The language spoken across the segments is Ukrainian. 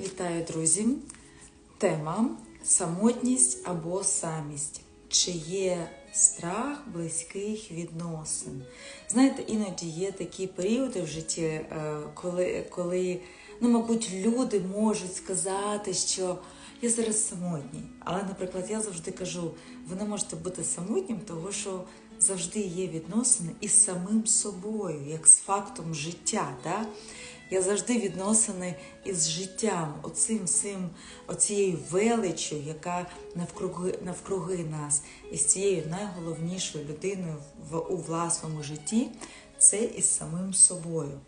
Вітаю, друзі! Тема самотність або самість. Чи є страх близьких відносин? Знаєте, іноді є такі періоди в житті, е, коли, коли ну, мабуть, люди можуть сказати, що я зараз самотній. Але, наприклад, я завжди кажу, ви не можете бути самотнім, тому що завжди є відносини із самим собою, як з фактом життя. Да? Я завжди відносини із життям, оцим всім, оцією величчю, яка навкруги, навкруги нас, і з цією найголовнішою людиною в, у власному житті, це із самим собою.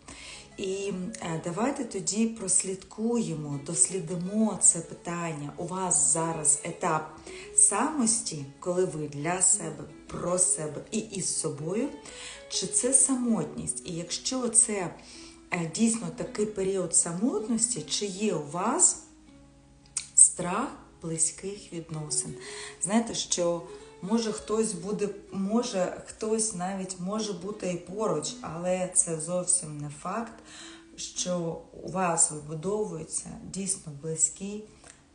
І е, давайте тоді прослідкуємо, дослідимо це питання. У вас зараз етап самості, коли ви для себе, про себе і із собою, чи це самотність? І якщо це дійсно такий період самотності, чи є у вас страх близьких відносин? Знаєте, що може хтось буде, може хтось навіть може бути і поруч, але це зовсім не факт, що у вас вибудовуються дійсно близькі,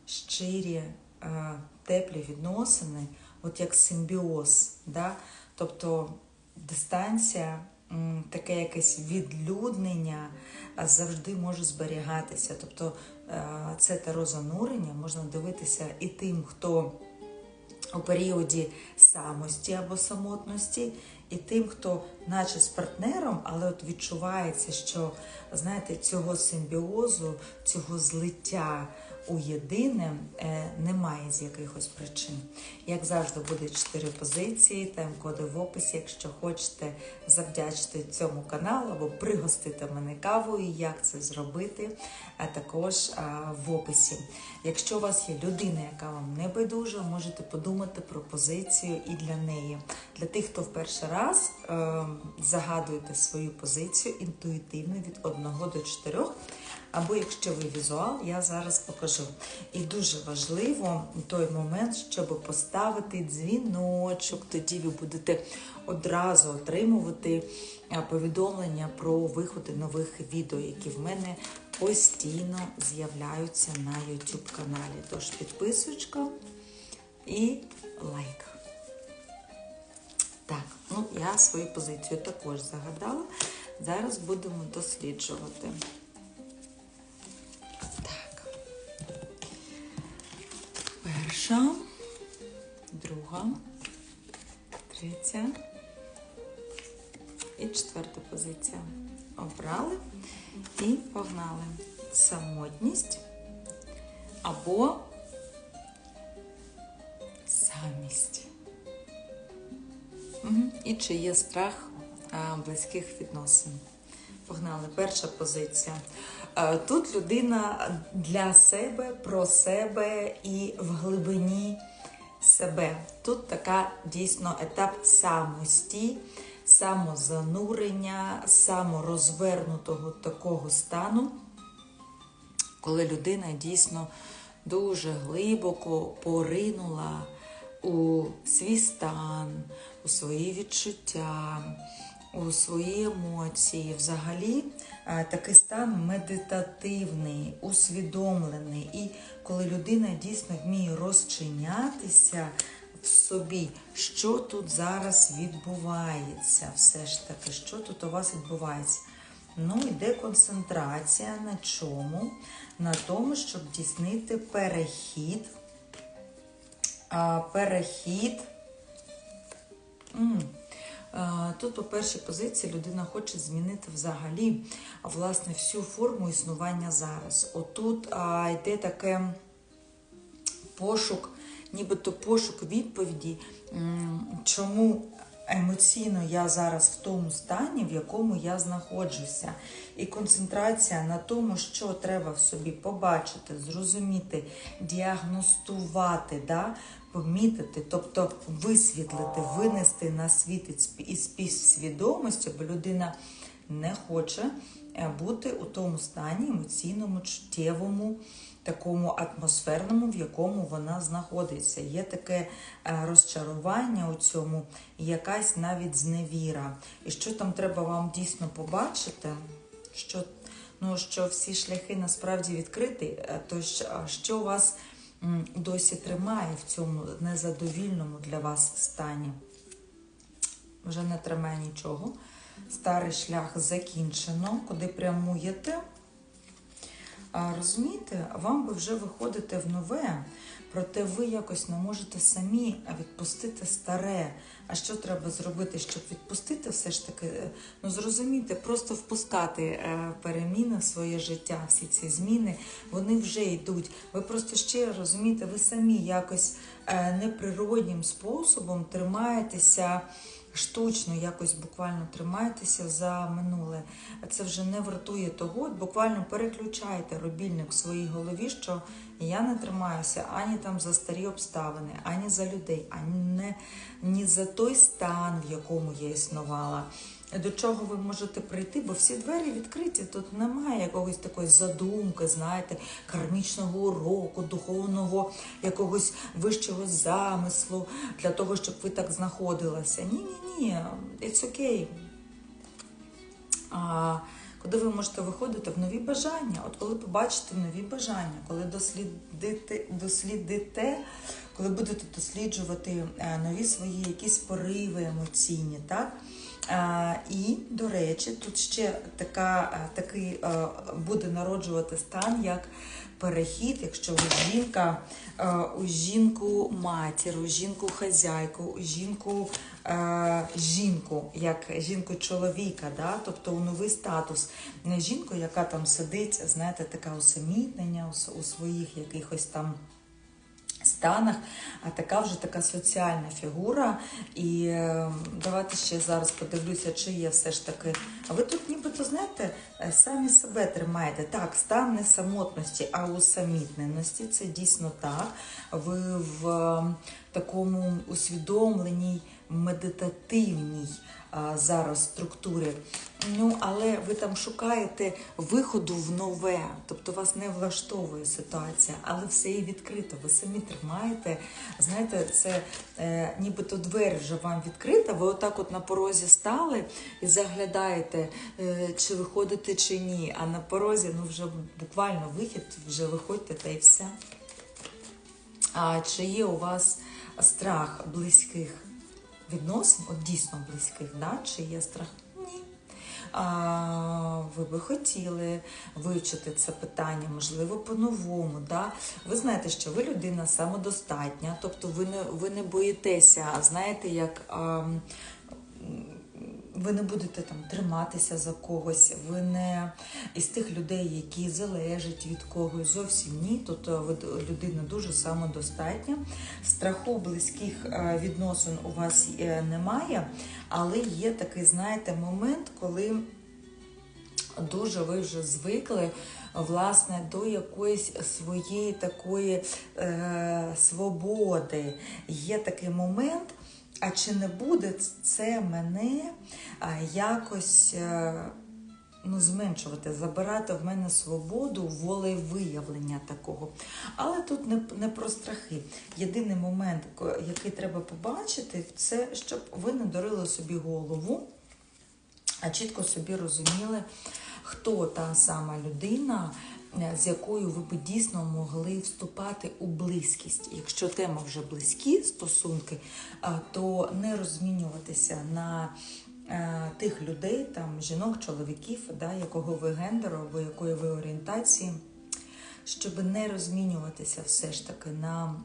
щирі, е, теплі відносини, от як симбіоз. Да? Тобто дистанція, таке якесь відлюднення завжди може зберігатися. Тобто е, це таро занурення можна дивитися і тим, хто у періоді самості або самотності, і тим, хто, наче з партнером, але от відчувається, що знаєте, цього симбіозу, цього злиття у єдине е, немає з якихось причин. Як завжди, буде чотири позиції, тайм-коди в описі. Якщо хочете завдячити цьому каналу або пригостити мене кавою, як це зробити, а також в описі. Якщо у вас є людина, яка вам не байдужа, можете подумати про позицію і для неї. Для тих, хто в перший раз е, загадуєте свою позицію інтуїтивно від 1 до 4. Або якщо ви візуал, я зараз покажу. І дуже важливо той момент, щоб поставити дзвіночок, тоді ви будете одразу отримувати е, повідомлення про виходи нових відео, які в мене постійно з'являються на YouTube каналі. Тож підписочка і лайк. Так, ну я свою позицію також загадала. Зараз будемо досліджувати. Перша, друга, третя і четверта позиція. Обрали і погнали. Самотність або самість. І чи є страх близьких відносин? Погнали. Перша позиція. Е, Тут людина для себе, про себе і в глибині себе. Тут така дійсно етап самості, самозанурення, саморозвернутого такого стану, коли людина дійсно дуже глибоко поринула у свій стан, у свої відчуття, у свої емоції. Взагалі такий стан медитативний, усвідомлений. І коли людина дійсно вміє розчинятися в собі, що тут зараз відбувається, все ж таки, що тут у вас відбувається. Ну, йде концентрація на чому? На тому, щоб здійснити перехід. А, перехід. М. А, Тут, по першій позиції, людина хоче змінити взагалі власне всю форму існування зараз. Отут а, йде таке пошук, нібито пошук відповіді, чому емоційно я зараз в тому стані, в якому я знаходжуся. І концентрація на тому, що треба в собі побачити, зрозуміти, діагностувати, да? Помітити, тобто висвітлити, винести на світ із співсвідомості, бо людина не хоче е, бути у тому стані емоційному, чуттєвому, такому атмосферному, в якому вона знаходиться. Є таке е, розчарування у цьому, якась навіть зневіра. І що там треба вам дійсно побачити? Що ну що всі шляхи насправді відкриті, е, то що, вас досі тримає в цьому незадовільному для вас стані? Вже не тримає нічого. Старий шлях закінчено, куди прямуєте. Розумієте, вам би вже виходити в нове, проте ви якось не можете самі відпустити старе. А що треба зробити, щоб відпустити все ж таки? Е, Ну зрозумійте, просто впускати е, переміни в своє життя, всі ці зміни, вони вже йдуть. Ви просто ще розумієте, ви самі якось е, неприроднім способом тримаєтеся штучно якось буквально тримайтеся за минуле. Це вже не вартує того. Буквально переключайте рубільник в своїй голові, що я не тримаюся ані там за старі обставини, ані за людей, ані не, ні за той стан, в якому я існувала. До чого ви можете прийти, бо всі двері відкриті. Тут немає якогось такої задумки, знаєте, кармічного уроку, духовного якогось вищого замислу для того, щоб ви так знаходилися. Ні, ні, ні, it's okay. А, куди ви можете виходити в нові бажання? От коли побачите нові бажання, коли дослідите, дослідите коли будете досліджувати е, нові свої якісь пориви емоційні, так? І, до речі, тут ще така, е, такий е, буде народжувати стан, як перехід, якщо ви жінка, е, у жінку матір, у жінку хазяйку, у жінку жінку, як жінку чоловіка, да? тобто у новий статус. Не жінку, яка там сидить, знаєте, така усамітнення у своїх якихось там станах, а така вже така соціальна фігура. І е, давайте ще зараз подивлюся, чи є все ж таки. Ви тут нібито, знаєте, е, самі себе тримаєте. Так, стан не самотності, а усамітненості. Це дійсно так. Ви в е, такому усвідомленій, медитативній а, зараз структурі. Ну, але ви там шукаєте виходу в нове, тобто вас не влаштовує ситуація, але все є відкрито. Ви самі тримаєте. Знаєте, це е, нібито двері вже вам відкрита. Ви отак от на порозі стали і заглядаєте, е, чи виходите, чи ні. А на порозі ну вже буквально вихід, вже виходьте та й все. А чи є у вас страх близьких відносин, от дійсно близьких, да? чи є страх? Ні. А, ви би хотіли вивчити це питання, можливо, по-новому. Да? Ви знаєте, що ви людина самодостатня, тобто ви не, ви не боїтеся, знаєте, як. А, ви не будете там триматися за когось, ви не із тих людей, які залежать від когось, зовсім ні. Е, ви людина дуже самодостатня. Страху близьких е, відносин у вас е, немає, але є такий, знаєте, момент, коли дуже ви вже звикли власне до якоїсь своєї такої е, свободи. Є такий момент. А чи не буде це мене якось е, ну, зменшувати, забирати в мене свободу, волевиявлення такого? Але тут не, не про страхи. Єдиний момент, який треба побачити, це щоб ви не дурили собі голову, а чітко собі розуміли, хто та сама людина, з якою ви б дійсно могли вступати у близькість. Якщо тема вже близькі стосунки, то не розмінюватися на е, тих людей, там жінок, чоловіків, да, якого ви гендеру або якої ви орієнтації, щоб не розмінюватися все ж таки на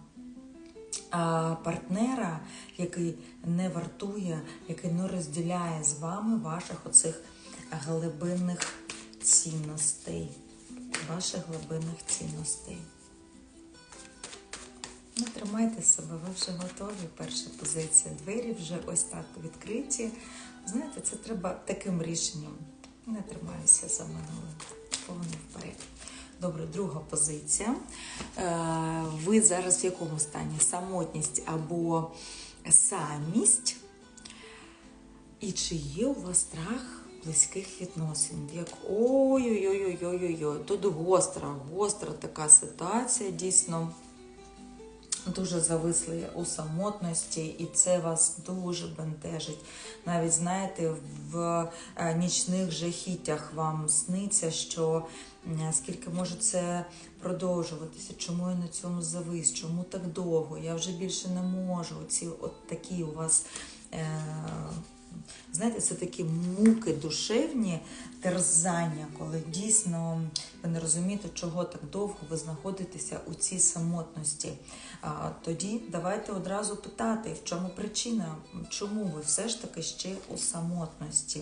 партнера, який не вартує, який не розділяє з вами ваших оцих глибинних цінностей. Ваших глибинних цінностей. Не тримайте себе, ви вже готові. Перша позиція. Двері вже ось так відкриті. Знаєте, це треба таким рішенням. Не тримаюся за минуле. Повно вперед. Добре, друга позиція. Е, ви зараз в якому стані? Самотність або самість? І чи є у вас страх близьких відносин? Як ой-ой-ой-ой-ой-ой. Тут гостра, гостра така ситуація, дійсно. дуже зависли у самотності, і це вас дуже бентежить. Навіть знаєте, в е, нічних жахіттях вам сниться, що скільки може це продовжуватися, чому я на цьому завис, чому так довго, я вже більше не можу. Ці от такі у вас. Е- Знаєте, це такі муки душевні, терзання, коли дійсно ви не розумієте, чого так довго ви знаходитеся у цій самотності. Тоді давайте одразу питати, в чому причина, чому ви все ж таки ще у самотності.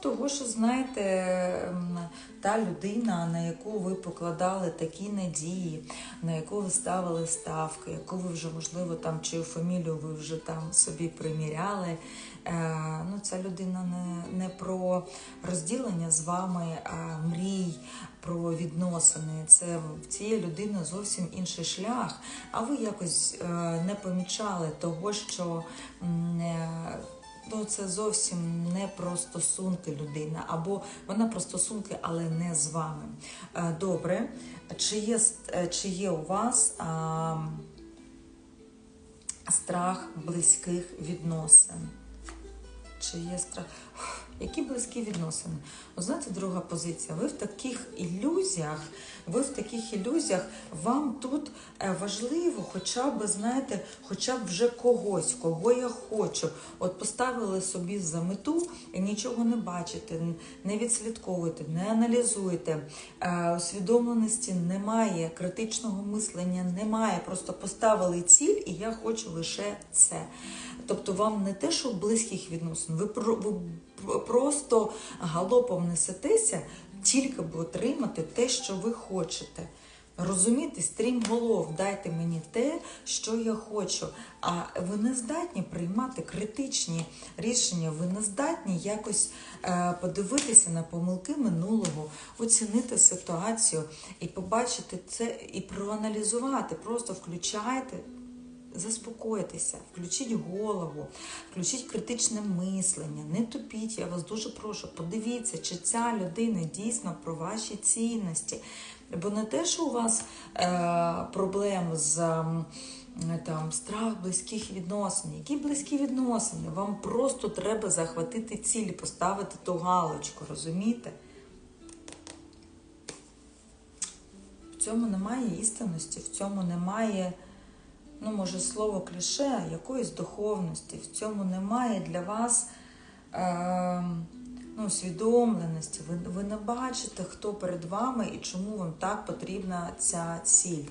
Того, що знаєте, ем, та людина, на яку ви покладали такі надії, на яку ви ставили ставки, яку ви вже, можливо, там чию фамілію ви вже там собі приміряли. Е, ну, ця людина не, не про розділення з вами а мрій, про відносини. Це в цієї людини зовсім інший шлях, а ви якось е, не помічали того, що. е, Ну, це зовсім не про стосунки людина, або вона про стосунки, але не з вами. Е, Добре, чи є, е, чи є у вас а, страх близьких відносин? Чи є страх? Які близькі відносини? От знаєте, друга позиція. Ви в таких ілюзіях, ви в таких ілюзіях, вам тут е, важливо, хоча б, знаєте, хоча б вже когось, кого я хочу. От поставили собі за мету і нічого не бачите, не відслідковуєте, не аналізуєте. Е, Усвідомленості немає, критичного мислення немає. Просто поставили ціль, і я хочу лише це. Тобто вам не те, що близьких відносин, ви, про, ви просто галопом несетеся, тільки б отримати те, що ви хочете. Розумієте, стрімголов, дайте мені те, що я хочу. А ви не здатні приймати критичні рішення, ви не здатні якось е, подивитися на помилки минулого, оцінити ситуацію і побачити це, і проаналізувати. Просто включайте Заспокойтеся, включіть голову, включіть критичне мислення, не тупіть, я вас дуже прошу, подивіться, чи ця людина дійсно про ваші цінності. Бо не те, що у вас е, проблем з м, там, страх близьких відносин. Які близькі відносини? Вам просто треба захватити ціль, поставити ту галочку, розумієте? В цьому немає істинності, в цьому немає ну, може, слово кліше, якоїсь духовності. В цьому немає для вас е, ну, усвідомленості. Ви, ви не бачите, хто перед вами і чому вам так потрібна ця ціль.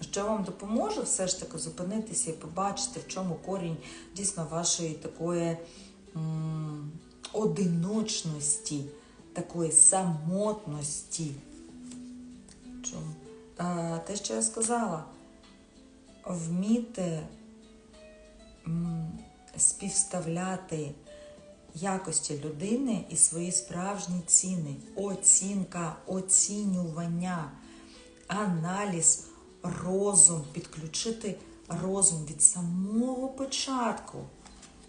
Що вам допоможе все ж таки зупинитися і побачити, в чому корінь дійсно вашої такої м, одиночності, такої самотності. Чому? Е, те, що я сказала, вміти співставляти якості людини і свої справжні ціни, оцінка, оцінювання, аналіз, розум, підключити розум від самого початку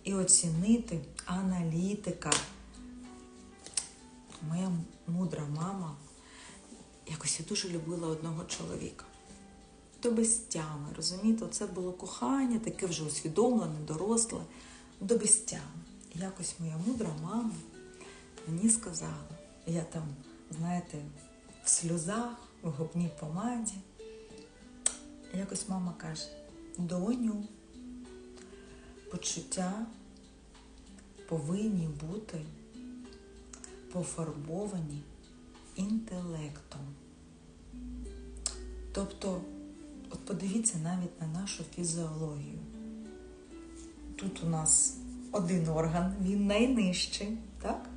і оцінити аналітика. Моя мудра мама якось я дуже любила одного чоловіка до безтями. Розумієте, це було кохання, таке вже усвідомлене, доросле, до безтями. І якось моя мудра мама мені сказала, я там, знаєте, в сльозах, в губній помаді. Якось мама каже: доню, почуття повинні бути пофарбовані інтелектом. Тобто, от подивіться навіть на нашу фізіологію. Тут у нас один орган, він найнижчий, так?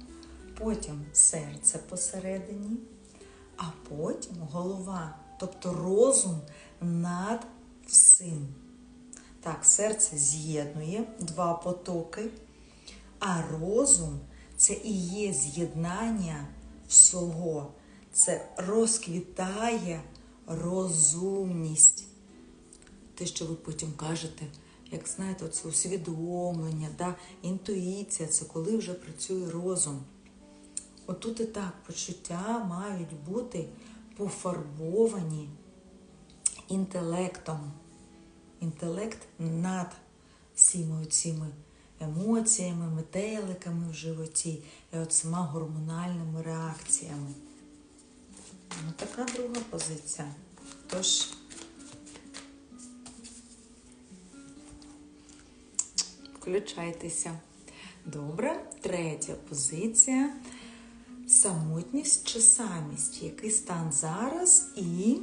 Потім серце посередині, а потім голова, тобто розум над всім. Так, серце з'єднує два потоки, а розум це і є з'єднання всього. Це розквітає розумність. Те, що ви потім кажете, як знаєте, це усвідомлення, да? інтуїція це коли вже працює розум. Отут і так почуття мають бути пофарбовані інтелектом. Інтелект над всіми цими емоціями, метеликами в животі і от сама гормональними реакціями. Ну, така друга позиція. Тож, включайтеся. Добре, третя позиція. Самотність чи самість. Який стан зараз і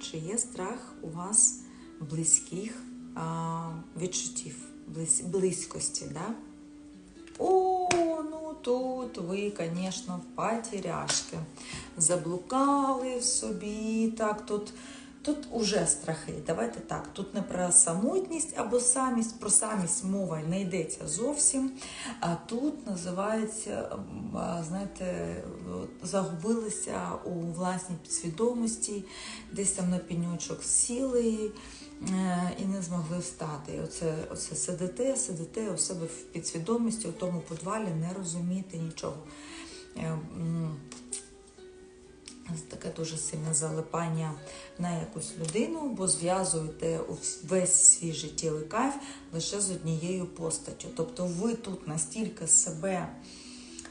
чи є страх у вас близьких а, відчуттів, близь, близькості, да? О, ну тут ви, звісно, потеряшки. Заблукали в собі. Так, тут, тут уже страхи. Давайте так. Тут не про самотність або самість, про самість мова не йдеться зовсім. А тут називається, знаєте, загубилися у власній підсвідомості, десь там на пеньочок сіли. е, І не змогли встати. Оце, оце сидите, сидите у себе в підсвідомості, у тому подвалі, не розумієте нічого. Таке дуже сильне залипання на якусь людину, бо зв'язуєте весь свій життєвий кайф лише з однією постаттю. Тобто ви тут настільки себе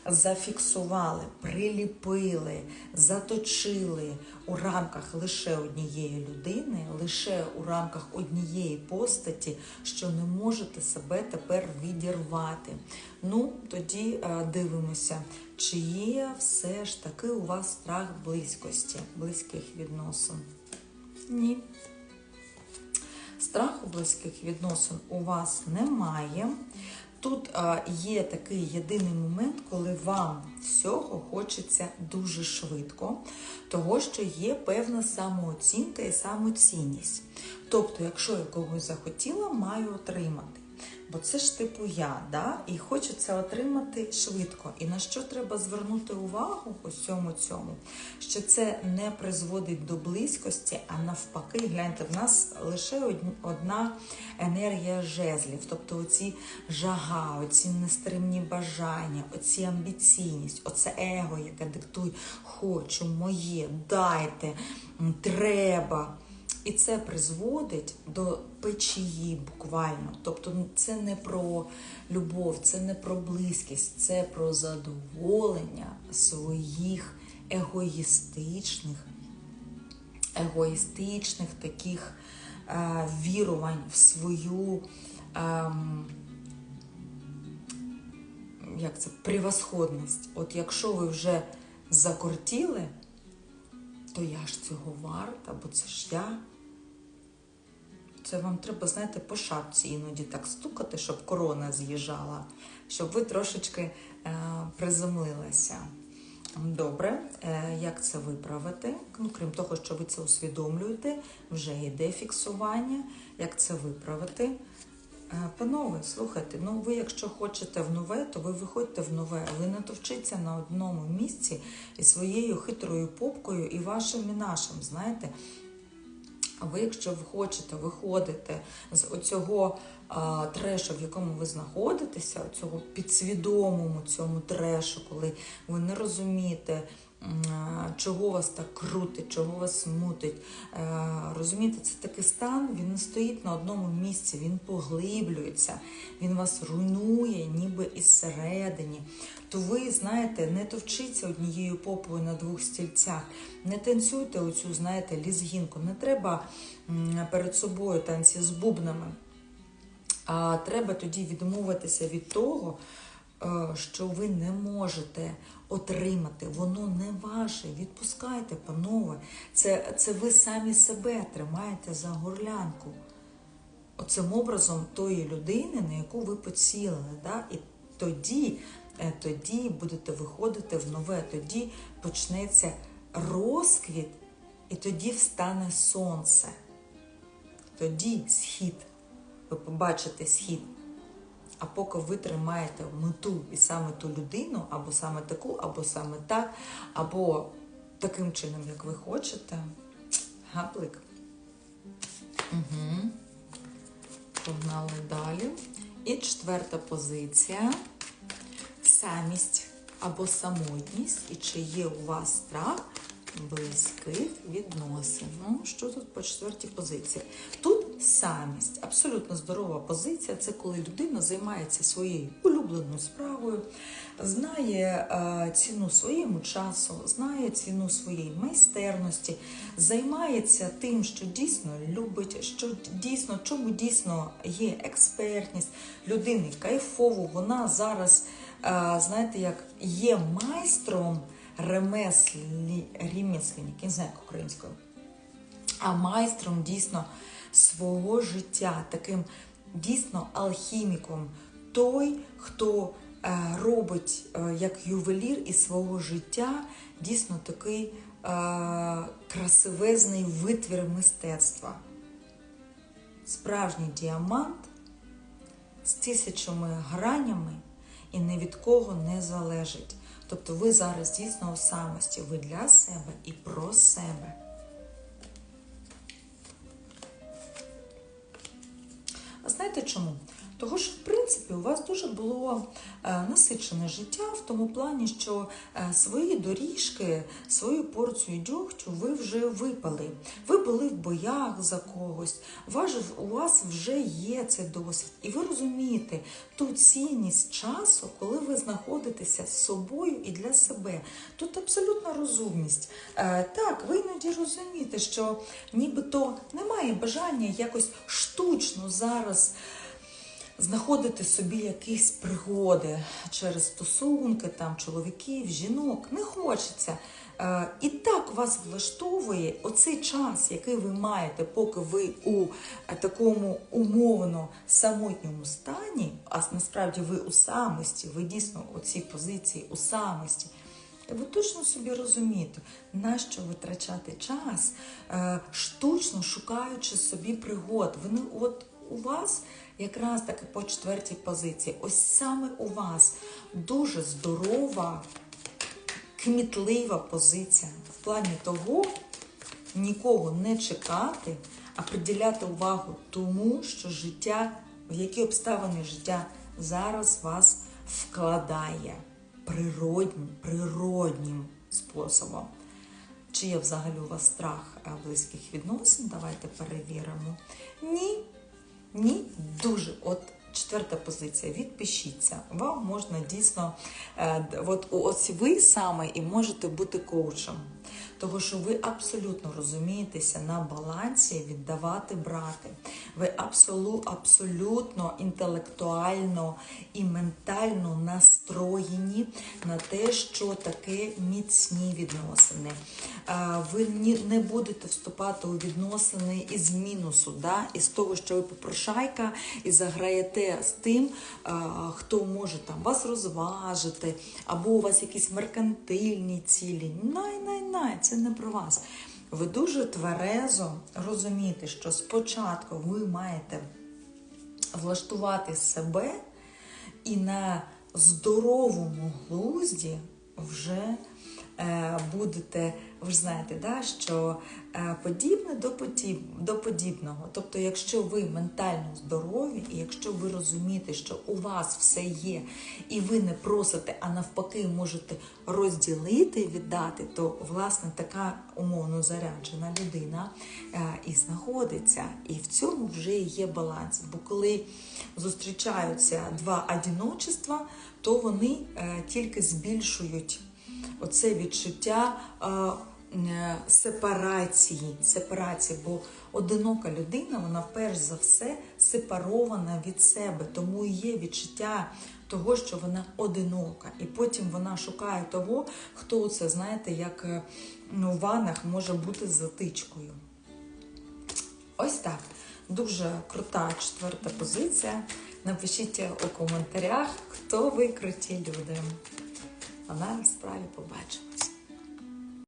зафіксували, приліпили, заточили у рамках лише однієї людини, лише у рамках однієї постаті, що не можете себе тепер відірвати. Ну, тоді е, дивимося, чи є все ж таки у вас страх близькості, близьких відносин. Ні. Страху близьких відносин у вас немає. Тут є такий єдиний момент, коли вам всього хочеться дуже швидко, того що є певна самооцінка і самоцінність. Тобто, якщо я когось захотіла, маю отримати. Бо це ж типу я, да? і хочеться отримати швидко. І на що треба звернути увагу у всьому цьому? Що це не призводить до близькості, а навпаки, гляньте, в нас лише одна енергія жезлів, тобто оці жага, оці нестримні бажання, оці амбіційність, оце его, яке диктує хочу, моє, дайте, треба. І це призводить до печії буквально. Тобто ну, це не про любов, це не про близькість, це про задоволення своїх егоїстичних, егоїстичних таких е, вірувань в свою. ем, як це, превосходність. От якщо ви вже закортіли, то я ж цього варта, бо це ж я. Це вам треба, знаєте, по шапці іноді так стукати, щоб корона з'їжджала, щоб ви трошечки е, приземлилися. Добре, е, як це виправити? Ну, крім того, що ви це усвідомлюєте, вже йде фіксування. Як це виправити? Е, Панове, слухайте, ну ви, якщо хочете в нове, то ви виходьте в нове. Ви не товчіться на одному місці і своєю хитрою попкою і вашим і нашим, знаєте. А ви, якщо ви хочете виходити з оцього а, трешу, в якому ви знаходитеся, цього підсвідомому цьому трешу, коли ви не розумієте, чого вас так крутить, чого вас смутить. Е, Розумієте, це такий стан, він не стоїть на одному місці, він поглиблюється, він вас руйнує, ніби із середині. То ви, знаєте, не товчіться однією попою на двох стільцях, не танцюйте оцю, знаєте, лізгінку. Не треба перед собою танці з бубнами. А треба тоді відмовитися від того, що ви не можете отримати. Воно не ваше. Відпускайте, панове. Це, це ви самі себе тримаєте за горлянку. Оцим образом тої людини, на яку ви поцілили. Да? І тоді, е, тоді будете виходити в нове, тоді почнеться розквіт, і тоді встане сонце. Тоді схід. Ви побачите схід. А поки ви тримаєте мету і саме ту людину, або саме таку, або саме так, або таким чином, як ви хочете, гаплик. Угу. Погнали далі. І четверта позиція самість. або самотність, і чи є у вас страх близьких відносин. Ну, що тут по четвертій позиції? Тут самість, абсолютно здорова позиція. Це коли людина займається своєю улюбленою справою, знає е, ціну своєму часу, знає ціну своєї майстерності, займається тим, що дійсно любить, що дійсно, чому дійсно є експертність людини кайфово. Вона зараз, е, знаєте, як є майстром ремеслі, ремесленник, не знаю українською, а майстром дійсно свого життя, таким дійсно алхіміком, той, хто е, робить е, як ювелір із свого життя дійсно такий е, красивезний витвір мистецтва. Справжній діамант з тисячами гранями і ні від кого не залежить. Тобто ви зараз дійсно у самості, ви для себе і про себе. Чому? Того, що в принципі у вас дуже було е, насичене життя в тому плані, що е, свої доріжки, свою порцію дьогтю ви вже випали. Ви були в боях за когось, у вас вже є цей досвід. І ви розумієте ту цінність часу, коли ви знаходитеся з собою і для себе. Тут абсолютна розумність. Е, так, ви іноді розумієте, що нібито немає бажання якось штучно зараз знаходити собі якісь пригоди через стосунки, там чоловіків, жінок. Не хочеться. Е, І так вас влаштовує оцей час, який ви маєте, поки ви у е, такому умовно самотньому стані, а насправді ви у самості, ви дійсно у цій позиції у самості. Ви точно собі розумієте, нащо витрачати час, е, штучно шукаючи собі пригод. Вони от у вас якраз таки по четвертій позиції. Ось саме у вас дуже здорова, кмітлива позиція в плані того, нікого не чекати, а приділяти увагу тому, що життя, в які обставини життя зараз вас вкладає природнім, природнім способом. Чи є взагалі у вас страх е, близьких відносин? Давайте перевіримо. Ні. Ні, дуже. От четверта позиція. Відпишіться. Вам можна дійсно, е, от ось ви саме і можете бути коучем. Того, що ви абсолютно розумієтеся на балансі віддавати брати. Ви абсолю, абсолютно інтелектуально і ментально настроєні на те, що таке міцні відносини. Ви не будете вступати у відносини із мінусу, да? із того, що ви попрошайка і заграєте з тим, хто може там вас розважити, або у вас якісь меркантильні цілі. Най-най-най, це не про вас. Ви дуже тверезо розумієте, що спочатку ви маєте влаштувати себе і на здоровому глузді вже будете, ви ж знаєте, да, що е, подібне до, подіб, подібного. Тобто, якщо ви ментально здорові, і якщо ви розумієте, що у вас все є, і ви не просите, а навпаки, можете розділити, віддати, то власне така умовно заряджена людина е, і знаходиться. І в цьому вже є баланс. Бо коли зустрічаються два одиночества, то вони е, тільки збільшують оце відчуття е, е, сепарації, сепарації, бо одинока людина, вона перш за все сепарована від себе, тому і є відчуття того, що вона одинока. І потім вона шукає того, хто це, знаєте, як е, ну, в ванах може бути затичкою. Ось так. Дуже крута четверта позиція. Напишіть у коментарях, хто ви круті люди. А на справі побачимо.